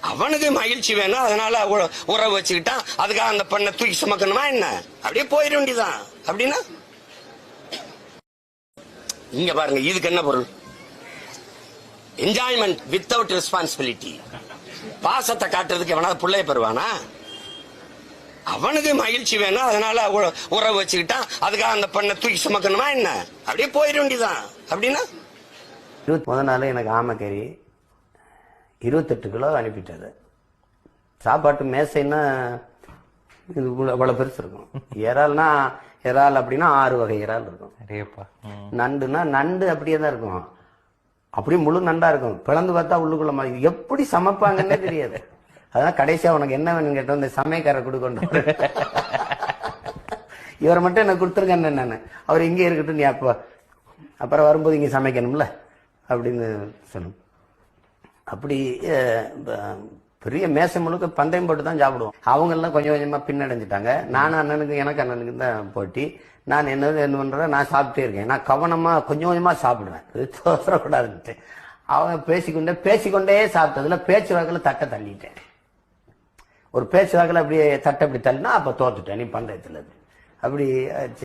அவனுக்கு மகிழ்ச்சி வேணும். அதனால உறவு வச்சுக்கிட்டான். அதுக்காக அந்த பெண்ணை தூக்கி சுமக்கணுமா என்ன? அப்படியே போயிட வேண்டியதான் அப்படின்னா? இங்க பாருங்க இதுக்கு என்ன பொருள்? என்ஜாய்மெண்ட் வித்தவுட் ரெஸ்பான்சிபிலிட்டி பாசத்தை காட்டுறதுக்கு எவனாவது பிள்ளைய பெறுவானா? அவனுக்கு மகிழ்ச்சி வேணும். அதனால உறவு வச்சுக்கிட்டான். அதுக்காக அந்த பெண்ணை தூக்கி சுமக்கணுமா என்ன? அப்படியே போயிட வேண்டியதான் அப்படின்னா? இருபத்தி முதல் நாள் எனக்கு ஆமக்கறி. இருபத்தெட்டு கிலோ அனுப்பிட்டாரு. சாப்பாட்டு மேசைன்னா இது அவ்வளவு பெருசு இருக்கும். இறால்னா இறால் அப்படின்னா ஆறு வகை இறால் இருக்கும். நண்டுனா நண்டு அப்படியே தான் இருக்கும். அப்படியே முழு நண்டா இருக்கும். பிளந்து பார்த்தா உள்ளுக்குள்ள மாதிரி எப்படி சமைப்பாங்கன்னே தெரியாது. அதான் கடைசியா உனக்கு என்ன வேணும்னு கேட்டோம். இந்த சமயக்காரர் கொடுக்கணும். இவரை மட்டும் எனக்கு கொடுத்துருக்கேன் நான். அவர் இங்கே இருக்கட்டும் நீ அப்போ அப்புறம் வரும்போது இங்கே சமைக்கணும்ல? அப்படின்னு சொன்னோம் அப்படி பெரிய மேசை முழுக்க பந்தயம் போட்டு தான் சாப்பிடுவோம். அவங்க எல்லாம் கொஞ்சம் கொஞ்சமாக பின்னடைஞ்சிட்டாங்க. நானும் அண்ணனுக்கு எனக்கு அண்ணனுக்கு தான் போட்டி. நான் என்னது என்ன பண்ணுறத நான் சாப்பிட்டே இருக்கேன். நான் கவனமாக கொஞ்சம் கொஞ்சமாக சாப்பிடுவேன். இது தோசரக்கூடாதுன்ட்டு அவங்க பேசிக்கொண்டே பேசிக்கொண்டே சாப்பிட்டதுல பேச்சு வாக்கில் தட்டை தள்ளிட்டேன். ஒரு பேச்சு வாக்கில் அப்படியே தட்டை அப்படி தள்ளினா அப்போ தோத்துட்டேன். நீ பந்தயத்தில் அப்படி